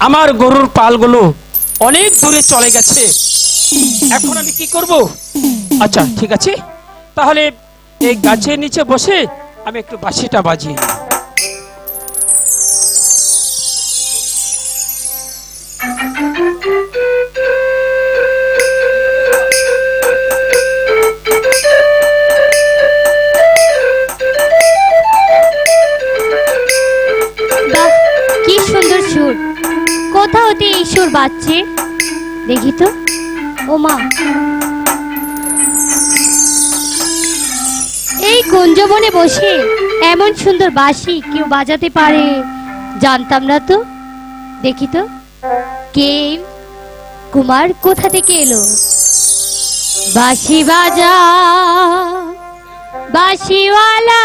আমার গরুর পালগুলো অনেক দূরে চলে গেছে। এখন আমি কি করব? আচ্ছা ঠিক আছে। তাহলে এই গাছের নিচে বসে আমি একটু বাসিটা বাজিয়ে সুর দেখি তো। ও মা। এই কুঞ্জবনে বসে এমন সুন্দর বাঁশি কেউ বাজাতে পারে। জানতাম না তো। দেখি তো। কে কুমার কোথা থেকে এলো? বাঁশি বাজা, বাঁশিওয়ালা।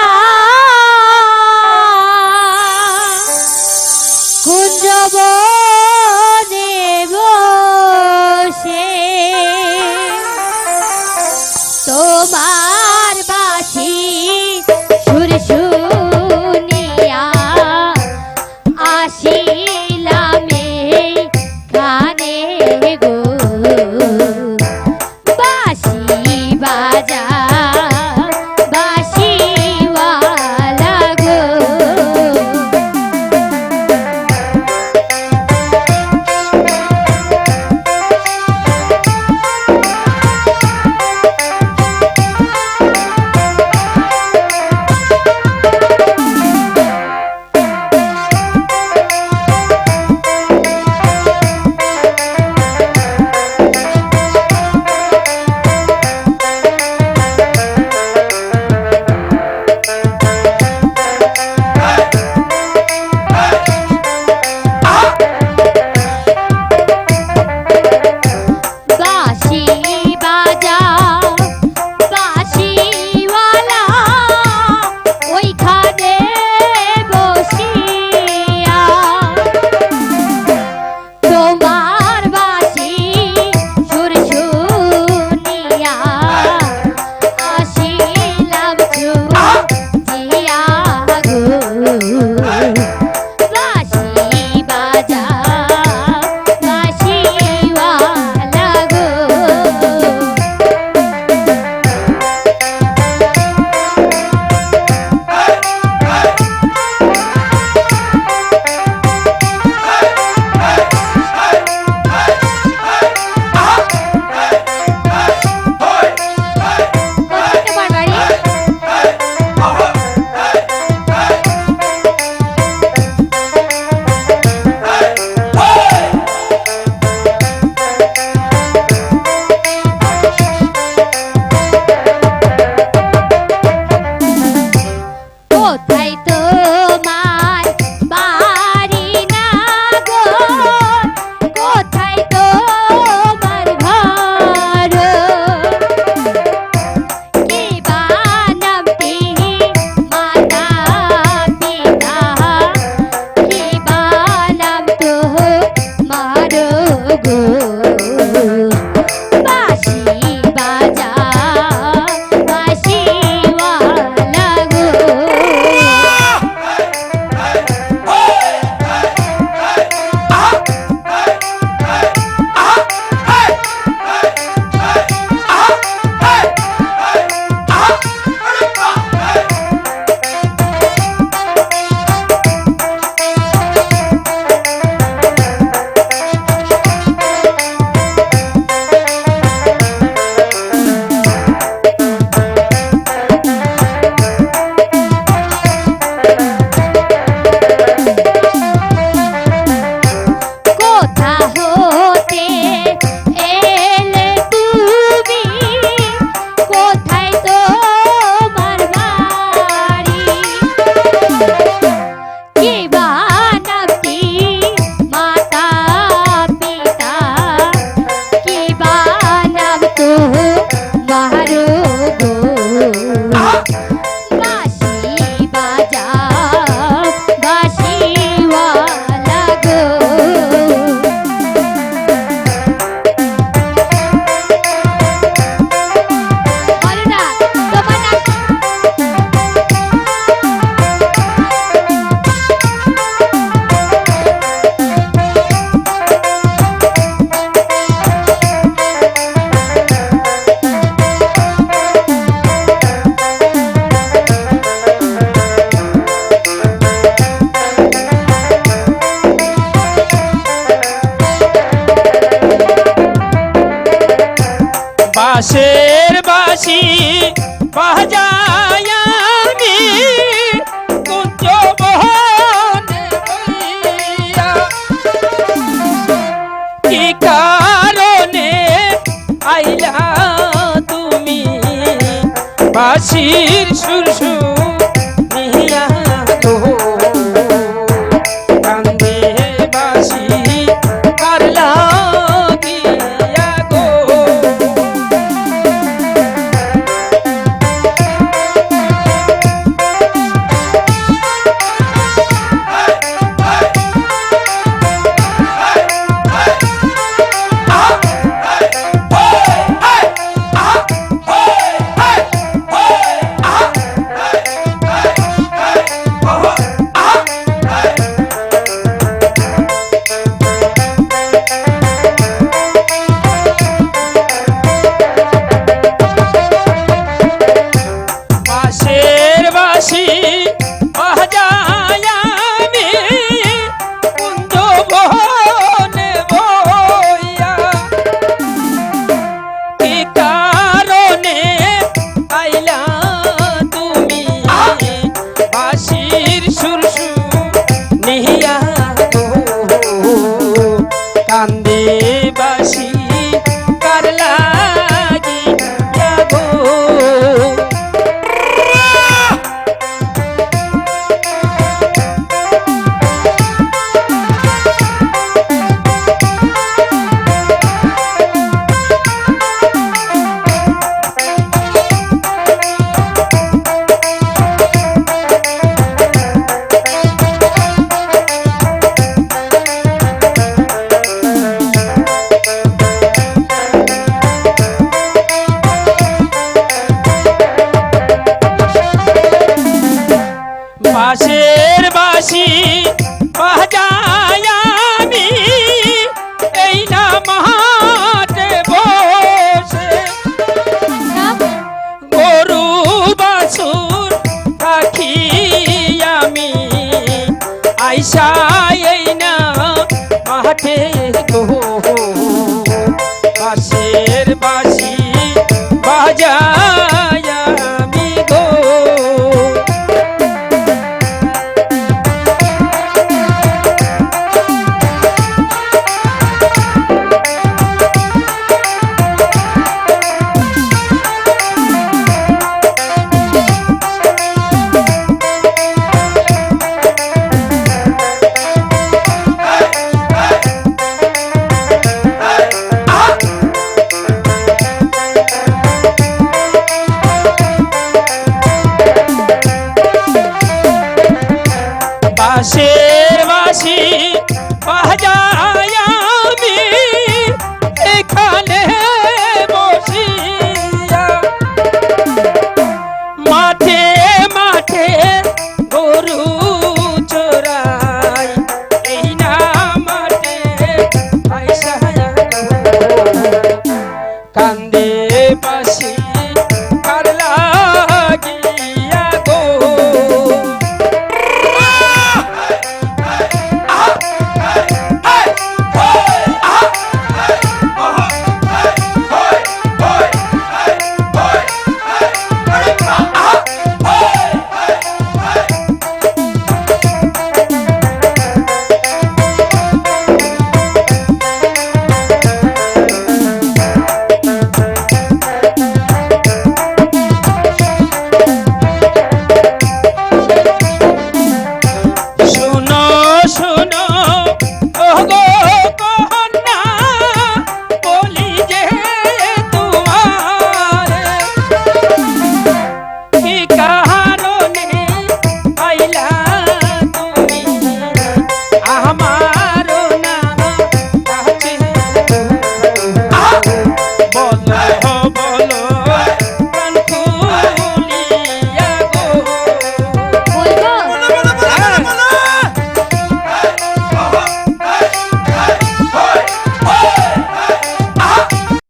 দুঃখের বাসি বাজায় আমি কুঞ্জ বহনে কি কারণে আইলা তুমি বাসি?